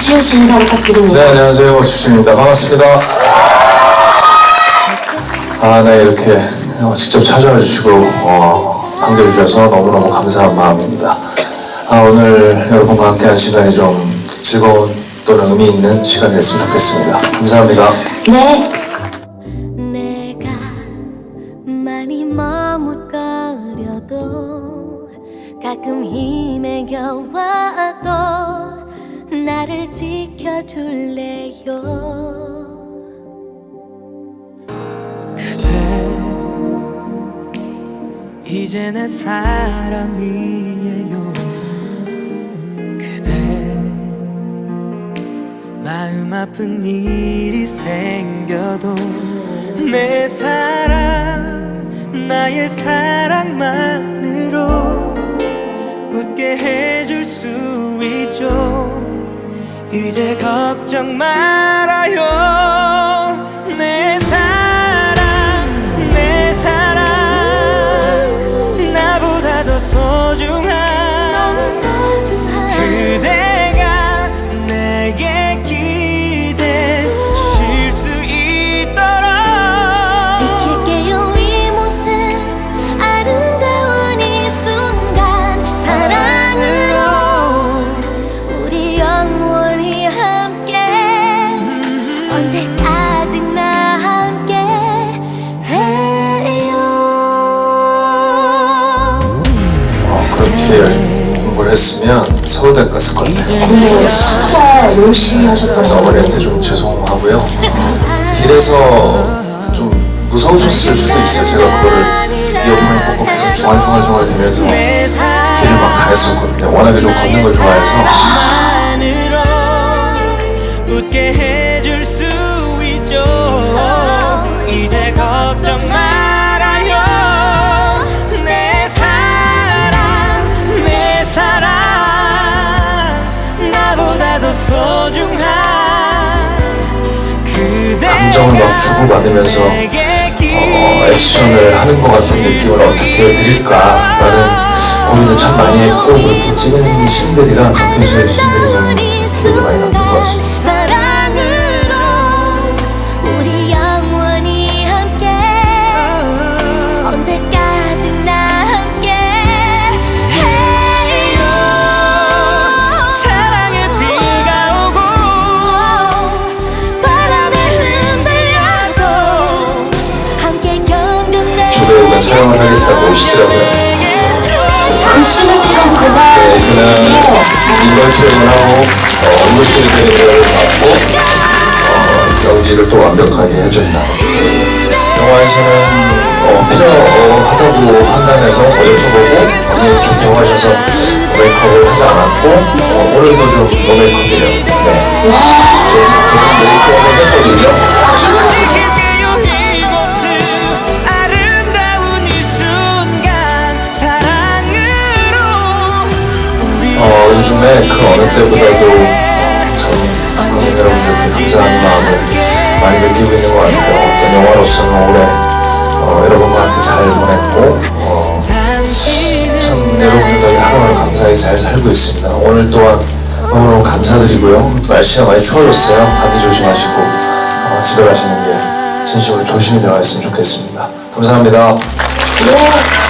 주시은 씨 인사 부탁드립니다. 네, 안녕하세요. 주신입니다. 반갑습니다. 아, 네, 이렇게 어, 직접 찾아와 주시고, 어, 반겨주셔서 너무너무 감사한 마음입니다. 아, 오늘 여러분과 함께 한 시간이 좀 즐거운 또는 의미 있는 시간이 됐으면 좋겠습니다. 감사합니다. 네. 내가 많이 머뭇거려도 가끔 힘에 겨워도 나를 지켜줄래요? 그대 이제 내 사람이에요. 그대 마음 아픈 일이 생겨도 내 사랑 나의 사랑만으로 웃게 해줄 수 있죠 이제 걱정 말아요 언제까지나 함께 해요 어, 그렇게 공부를 했으면 서울대 갔을 것 같아요. 네, 진짜 열심히 하셨던 그래서 것 어머니한테 같아요. 좀 죄송하고요. 어, 길에서 좀 무서우셨을 수도 있어요. 제가 그거를 이어폰을 꽂고 계속 중얼중얼중얼 대면서 내 길을 막 다녔었거든요. 워낙에 좀 걷는 걸 좋아해서. 사랑만으로 웃게 해 감정을 막 주고받으면서 어, 액션을 하는 것 같은 느낌을 어떻게 드릴까라는 고민을 참 많이 했고 그렇게 찍은 신들이랑 적혀진 신들이 좀 기억에 많이 남는 것 같습니다. 촬영을 하겠다고 오시더라고요. 글씨를 지금 네, 그날 그날 인벌트랙을 하고 어, 인벌트랙 되는 걸 받고 어, 연기를 또 완벽하게 해줬다. 영화에서는 어, 필요하다고 판단해서 뭐 여쭤보고 언니 좋다고 하셔서 메이크업을 하지 않았고 어, 오늘도 좀 노메이크업이에요. 네. 좀, 어, 요즘에 그 어느 때보다도 관객 여러분들께 감사한 마음을 많이 느끼고 있는 것 같아요. 어떤 영화로서는 올해 어, 여러분과 함께 잘 보냈고 어, 참 여러분들 덕에 하루하루 감사히 잘 살고 있습니다. 오늘 또한 너무너무 감사드리고요. 또 날씨가 많이 추워졌어요. 감기 조심하시고 어, 집에 가시는 길 진심으로 조심히 들어갔으면 좋겠습니다. 감사합니다. 네.